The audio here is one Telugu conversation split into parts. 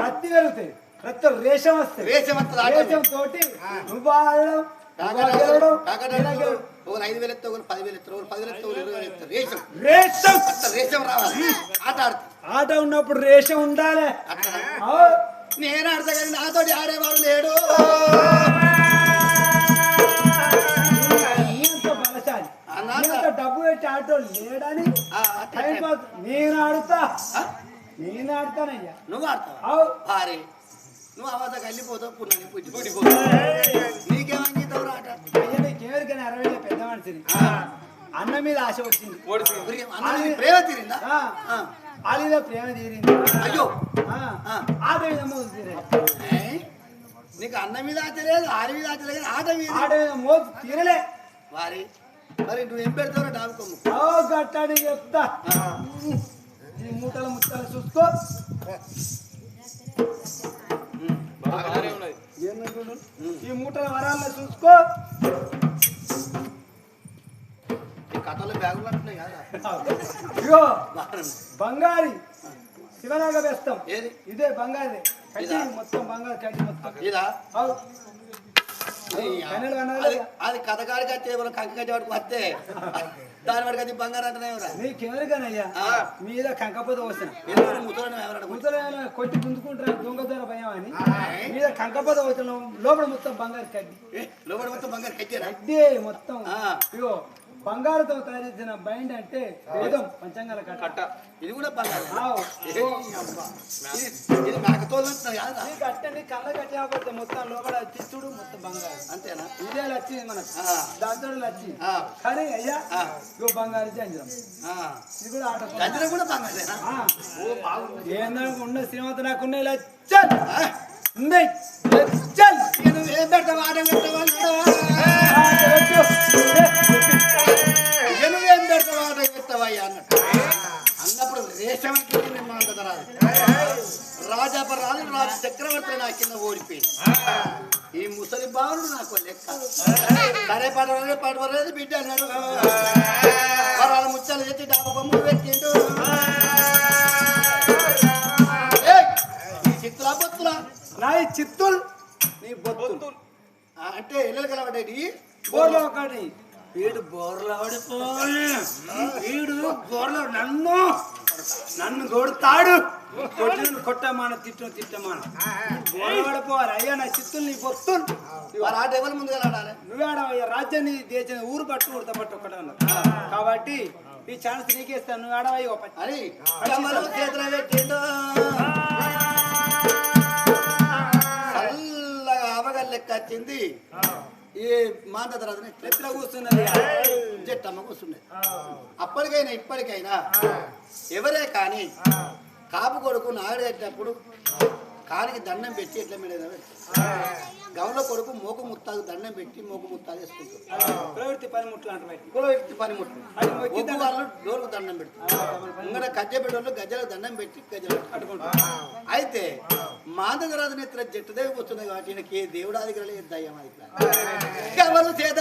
రత్తి పెరుగుతాయి రత్తి రేషం వస్తాయి. రేషం వస్తుంది ఆటో రేషం తోటి ఐదు వేలు ఎత్తా ఒకరు పదివేలు ఎత్తారు ఒకరు పదివేలు ఎత్తా ఒకరు ఇరవై వేలు ఎత్తారు రేషం. రేషం. అట్లా రేషం రావాలి. ఆట ఆడుతుంది ఆట ఉన్నప్పుడు రేషం ఉండాలి. నేను ఆడతా కానీ నాతోటి ఆడేవాడు లేడు. డబ్బు పెట్టి ఆటో లేడని నేను ఆడుతా? నేను ఆడతానయ్యా నువ్వు ఆడతావు? అవు. భారీ. నువ్వు అవాస వెళ్ళిపోతావు పుణ్యాన్ని పుట్టి పుట్టిపోతావు నీకేమంగీతావు ఆట అయ్యా నీకెవరికైనా అరవై పెద్ద మనిషిని. అన్న మీద ఆశ వచ్చింది ప్రేమ తీరిందా. ఆలీలో ప్రేమ తీరింది? అయ్యో. ఆట మీద మోజు తీరే ఏ? నీకు అన్న మీద ఆట లేదు ఆరి మీద ఆట లేదు ఆట మీద. ఆట మీద మోజు తీరలే. వారి మరి నువ్వేం పెడతావు డాబు కొమ్ము ఓ గట్టాని చెప్తా ఈ మూటలు ముట్టలు చూసుకో? ఈ మూటల వరాల్లో చూసుకో. కథలో బ్యాగులు అంటున్నాయి ఇగో. బంగారి శివనాగ వేస్తాం ఏది? ఇదే బంగారి? మొత్తం బంగారు కట్టి మొత్తం ఇదా అవు ఈ పన్నెండు అన్నారు అది కథకాడికి వచ్చే మనం కంకి కట్టి వాడికి వస్తే దాని వాడికి అది బంగారం అంటేనే రా నీకెవరికనయ్యా. మీద కంకపోతే కొంచెం ముసలైన కొట్టి గుంజుకుంటారు దొంగ దొర భయం అని. మీద కంకపోతే వచ్చిన లోపల మొత్తం బంగారు కడ్డి. ఏ, లోపల మొత్తం బంగారం కట్టారా కడ్డి మొత్తం. ఇగో బంగారుతో తయారు చేసిన బైండ్ అంటే వేదం పంచంగాల కట్ట. ఇది కూడా బంగారం. ఇది మేకతోలు కట్టని కళ్ళ కట్టకపోతే మొత్తం లోపల చిచ్చుడు మొత్తం బంగారు. అంతేనా? ఇదే వచ్చింది మనకు. దాంతో వచ్చి ఆ. కానీ అయ్యా. ఇగో బంగారు జంజరం. ఇది కూడా ఆట కూడా బంగారేనా? ఏందనుకు ఉన్న శ్రీమంత నాకున్న చల్ ఇక నువ్వు ఏం పెడతావు? ఆట పెడతావా? అయ్యా అన్నట్టు. అన్నప్పుడు రేషం అంత రాదు. రాజాప రాజు రాజు చక్రవర్తి నా కింద ఓడిపోయింది ఈ ముసలి బావుడు నాకు లెక్క. సరే పడవలేదు పడవలేదు బిడ్డ అన్నాడు. వరాల ముచ్చాలు ఎత్తి డాబు బొమ్మ పెట్టిండు ఏయ్! ఈ చిత్తులా బొత్తులా? నా చిత్తుల్. నీ బొత్తులు. అంటే కలబడ్డాయి బోర్లో ఒకటి. వీడు బోర్లో పడిపోయి వీడు బోర్లో నన్ను నన్ను కొడతాడు. కొట్టిన కొట్టమాన తిట్టిన తిట్టమాన. బోర్లో పడిపోవాలి అయ్యా నా చిత్తులు నీ బొత్తులు. వారు ఆట ఎవరి ముందు కలబడాలి నువ్వేడవయ్యా రాజ్యాన్ని దేశం ఊరు పట్టు కొడతా పట్టు ఒకటే అన్నారు కాబట్టి ఈ ఛాన్స్ నీకేస్తాను. నువ్వు ఆడవయ్య పచ్చి. అని చేతుల పెట్టిండు. చల్లగా అవగల్ లెక్క వచ్చింది. ఈ మాంత తర్వాత ఎత్తులో కూర్చున్నది? జట్టమ్మ కూర్చున్నది. అప్పటికైనా ఇప్పటికైనా ఎవరే కానీ కాపు కొడుకు నాడు కానికి దండం పెట్టి ఎట్లా మీద గౌల కొడుకు మోకు ముత్తాకు దండం పెట్టి మోకు ముత్తాకు వేసుకుంటారు. ప్రవృత్తి పనిముట్లు అంట బయట కుల వ్యక్తి పనిముట్లు అది వాళ్ళు డోర్కు దండం పెడతారు. ముంగడ గజ్జ పెట్టోళ్ళు గజ్జలకు దండం పెట్టి గజ్జలు కట్టుకుంటారు. అయితే మాదగరాజు నెత్తిన జట్టుదేవి కూర్చున్నది కాబట్టి ఈయనకి ఏ దేవుడు ఆదిగరలే ఏ దయ్యం ఆదిగర ఎవరు చేత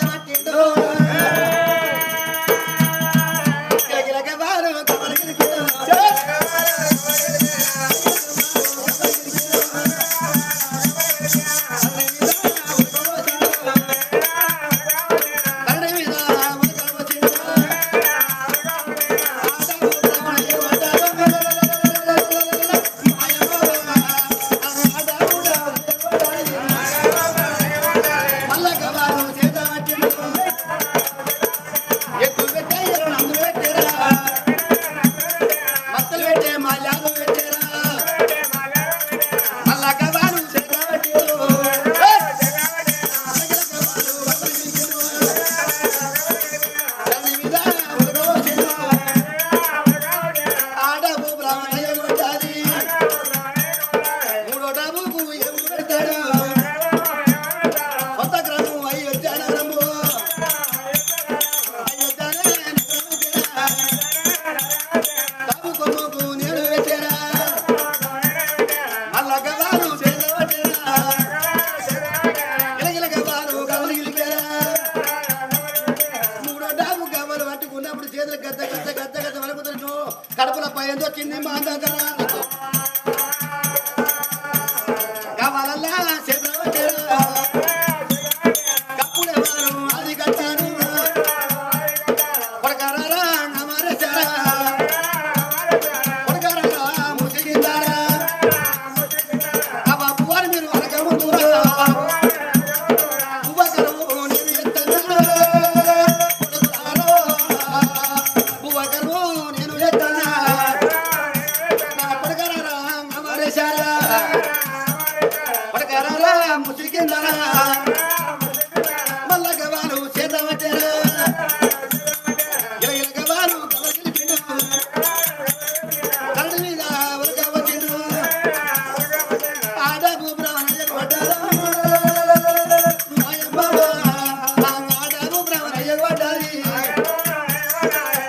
పడ్డాది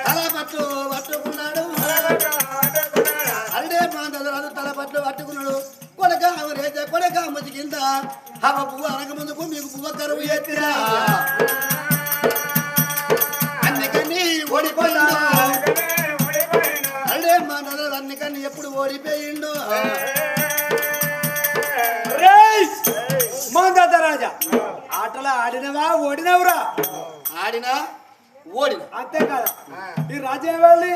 తల పట్టు పట్టుకున్నాడు. పట్టుకున్నాడు. కొడక రేజ హవ పువ్వు అనక ముందుకు మీకు పువ్వ కరువు ఎత్తిరా అందుకని ఓడిపోయిండు అల్డే మాందరాలు అందుకని ఎప్పుడు ఓడిపోయిండు రాజా ఆటలు ఆడినవా ఓడినవురా? ఆడినా? ఓడిన? అంతే కదా ఈ రాజ్యం ఏవాలి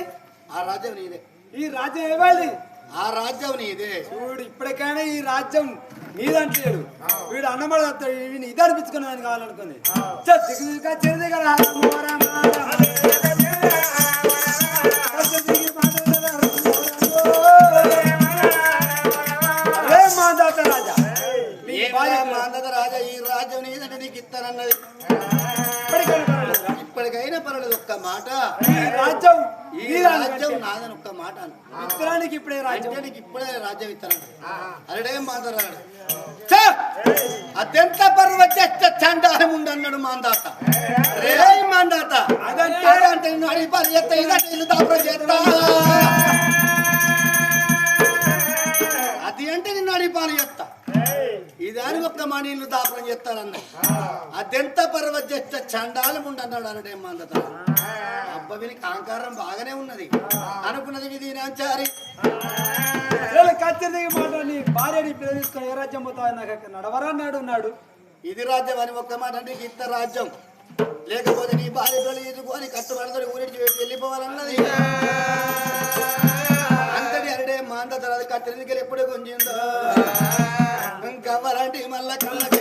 ఆ రాజ్యం నీదే ఈ రాజ్యం ఏవాలి ఆ రాజ్యం నీదే. చూడు ఇప్పటికైనా ఈ రాజ్యం నీదంటాడు వీడు వీడిని ఇది అనిపించుకున్నాను కావాలనుకుంది. రాజా ఈ రాజ్యం నీదంటే నీకు ఇస్తానన్నది ఇప్పటికైనా పర్వాలేదు ఒక్క మాట. ఈ రాజ్యం రాజ్యం నాదని ఒక్క మాట అను. ఇత్తరానికి ఇప్పుడే రాజ్యం. అంటే ఇప్పుడే రాజ్యం ఇస్తాను అరడేం మాందరాడు. అత్యంత పర్వత చండాలం ఉండన్నాడు మాందాత. రే మాందాత. అదంటే- నిన్ను అడిగి పని చేస్తా ఇదంటే ఇల్లు దాపరం చేస్తా. ఒక్క మణి ఇల్లు దాపరం చేస్తాడన్న అదెంత పర్వత చండాలం ఉండన్నాడు అనడే మాందత అబ్బ వీనికి అహంకారం బాగానే ఉన్నది. అనుకున్నది విధి నాచారి కత్తిరి మాట నీ భార్యని పిల్లలు ఏ రాజ్యం పోతావు నాకు నడవరా అన్నాడు ఉన్నాడు. ఇది రాజ్యం అని ఒక్క మాట అంటే ఇంత రాజ్యం. లేకపోతే నీ భార్య ఎదుకొని కట్టుబడతాడు ఊరికి వెళ్ళిపోవాలన్నది. అంతటి అరడే మాంద తర్వాత కట్టెనికి ఎప్పుడే కొంచిందో ఇంకవ్వాలంటే మళ్ళా కళ్ళకైనా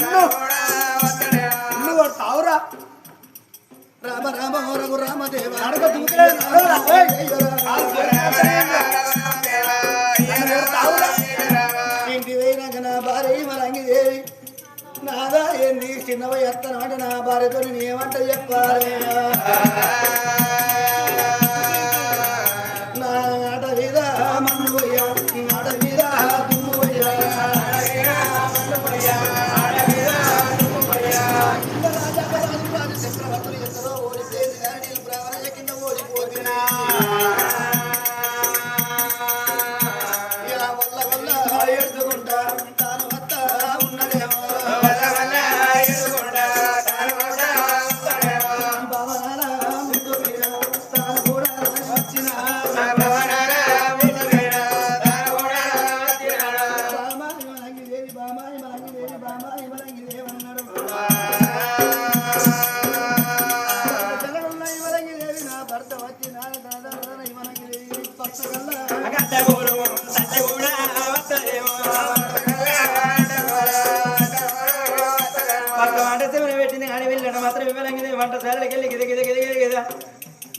నన్ను నన్ను వాడు తావురా. రామ రామ రఘు రామదేవ. నడక దూకలేదు, ఇంటి పోయినాక నా భార్య మలంగిదేవి నాదా ఏంది? చిన్నవై ఎత్తనం అంటే నా భార్యతో నేను ఏమంట చెప్పాలి? నా ఆట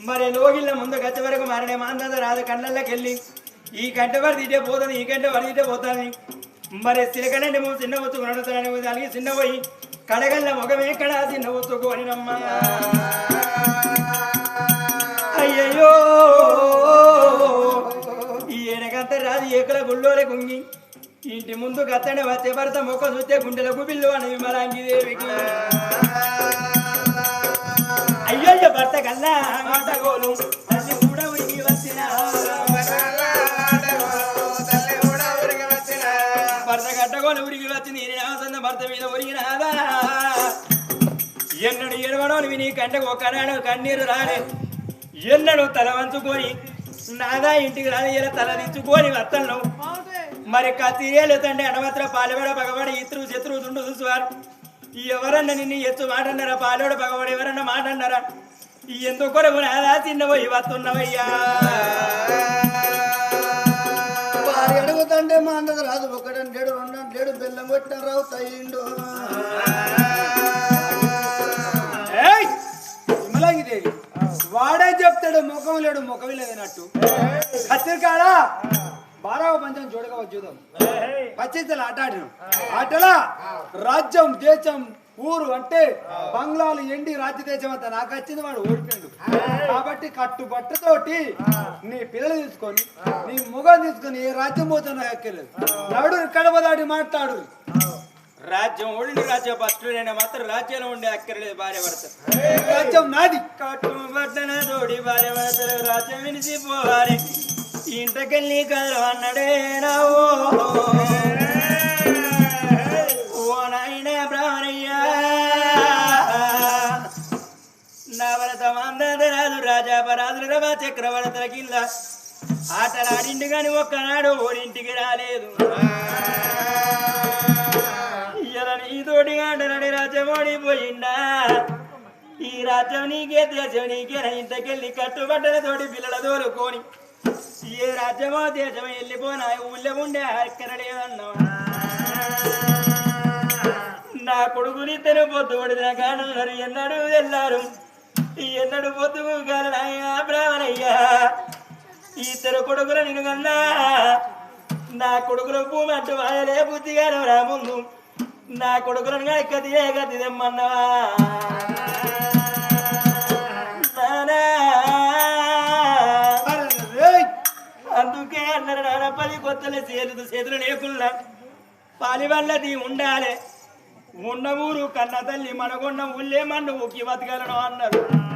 మరి లోగిళ్ళ ముందు గచ్చ వరకు మరణే మాందాద రాదు కళ్ళల్లోకి వెళ్ళి ఈ గంట వరకు ఇటే పోతుంది ఈ గంట వరకు ఇటే పోతుంది మరి సిలకనండి మేము చిన్న ఒత్తుకు నడుతానని దానికి చిన్న పోయి కడగల్ల ముఖమే కడ చిన్న ఒత్తుకు అనినమ్మా. అయ్యయ్యో! ఈ ఎనకంత రాదు ఏకల గుళ్ళోలే కుంగి ఇంటి ముందు గత్తనే వచ్చే భర్త మొక్క చూస్తే గుండెలకు బిల్లు అని విమలాంగిదేవికి. దేవికి అయ్యయ్య భర్త కల్లా మాట గోలు తల్లి కూడా ఉరికి వచ్చిన. భర్త గట్టగోలు ఉరికి వచ్చి నేను నాసన్న భర్త మీద ఎన్నడు ఎడవడోలు విని కంటకు ఒకనాడు కన్నీరు రాలే. ఎన్నడు తల వంచుకొని నాదా ఇంటికి రాని ఇలా తల దించుకొని వత్తల్లో మరి కత్తిరేలు తండ్రి అనవత్ర పాలబడ పగబడి ఇతరు శత్రువు తుండు చూసువారు. ఎవరన్నా నిన్ను ఎత్తు మాటన్నారా పాలోడు పగవాడు ఎవరన్నా మాటన్నారా ఎందుకు కొరకు నాదా చిన్నవయ్యి వస్తున్నవయ్యా వారి అడుగుతుంటే మా అందరు రాదు. ఒకటంటేడు రెండంటేడు బెల్లం కొట్టిన రావు తయ్యిండు వాడే చెప్తాడు ముఖం లేడు ముఖం లేదన్నట్టు కత్తిరికాడ? బారావ పంచం చూడగా చూద్దాం పచ్చితలు ఆట ఆడిన ఆటలా రాజ్యం దేశం ఊరు అంటే బంగ్లాలు ఎండి రాజ్య దేశం అంతా. నాకు వచ్చింది వాడు ఓడిపోయాడు. కాబట్టి కట్టుబట్టతోటి నీ పిల్లలు తీసుకొని నీ ముఖం తీసుకొని ఏ రాజ్యం పోతున్నా ఎక్కలేదు నడు కడప దాటి మాట్లాడు. రాజ్యం ఓడిని రాజ్యం ఫస్ట్ నేను మాత్రం రాజ్యంలో ఉండే అక్కర్లేదు భార్య భర్త. రాజ్యం నాది. కట్టు తోడి భార్య భర్తలు రాజ్యం వినిసి పోవాలి ఇంటకెళ్ళి కదలు అన్నడే రావో ఓ. నాయన బ్రాహ్మణయ్యా రవా భరత మందరాజు రాజాపరాజులు చక్రవర్తుల కింద ఆటలాడింటి గాని ఒక్కనాడు ఓడింటికి రాలేదు. ఇలా నీతోటి ఆటలాడి రాజ్యం ఓడిపోయిందా? ఈ రాజ్యం నీకే దేశం నీకే ఇంతకెళ్ళి కట్టుబట్టలతోటి పిల్లల తోలుకొని ఏ రాజ్యమో దేశమో వెళ్ళిపోనా ఊళ్ళో ఉండే అక్కడ నా కొడుకుని తెను పొద్దు పడిన కానున్నారు ఎన్నడు వెళ్ళారు. ఎన్నడు పొద్దు కాలనయ్యా బ్రాహ్మణయ్యా. ఈ ఇద్దరు కొడుకులు నేను కన్నా. నా కొడుకులు భూమి అంటూ వాయలే బుద్ధిగాను రా ముందు. నా కొడుకులను గది ఏ గది నాన్న చేతులు చేతులు లేకుండా పాలివల్లది ఉండాలి. ఉన్న ఊరు కన్న తల్లి మనకున్న ఊళ్ళే మన్ను ఊకి బతకలను అన్నారు.